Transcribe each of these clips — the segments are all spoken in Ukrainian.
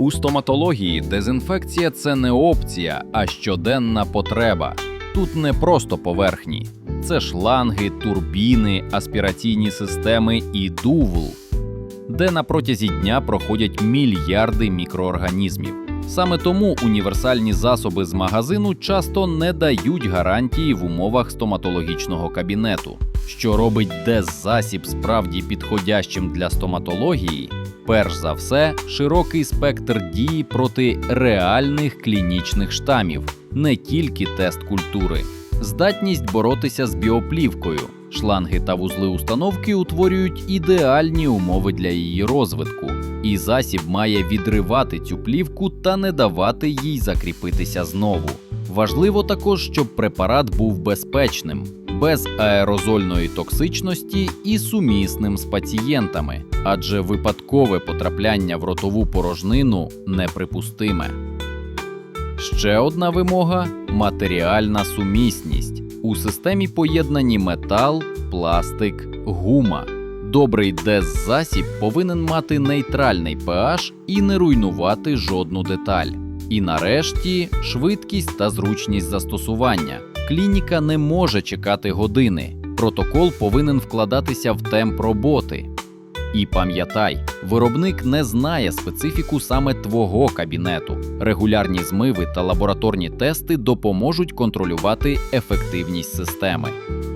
У стоматології дезінфекція це не опція, а щоденна потреба. Тут не просто поверхні, це шланги, турбіни, аспіраційні системи і дувл, де на протязі дня проходять мільярди мікроорганізмів. Саме тому універсальні засоби з магазину часто не дають гарантії в умовах стоматологічного кабінету. Що робить деззасіб справді підходящим для стоматології? Перш за все, широкий спектр дії проти реальних клінічних штамів, не тільки тест культури, здатність боротися з біоплівкою. Шланги та вузли установки утворюють ідеальні умови для її розвитку, і засіб має відривати цю плівку та не давати їй закріпитися знову. Важливо також, щоб препарат був безпечним, без аерозольної токсичності і сумісним з пацієнтами, адже випадкове потрапляння в ротову порожнину неприпустиме. Ще одна вимога матеріальна сумісність. У системі поєднані метал, пластик, гума. Добрий деззасіб повинен мати нейтральний pH і не руйнувати жодну деталь. І нарешті швидкість та зручність застосування. Клініка не може чекати години. Протокол повинен вкладатися в темп роботи. І пам'ятай, виробник не знає специфіку саме твого кабінету. Регулярні змиви та лабораторні тести допоможуть контролювати ефективність системи.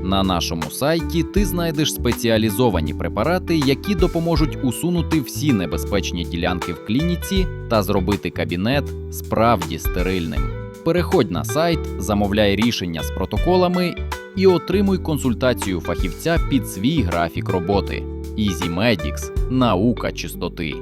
На нашому сайті ти знайдеш спеціалізовані препарати, які допоможуть усунути всі небезпечні ділянки в клініці та зробити кабінет справді стерильним. Переходь на сайт, замовляй рішення з протоколами і отримуй консультацію фахівця під свій графік роботи. EasyMedics – наука чистоти.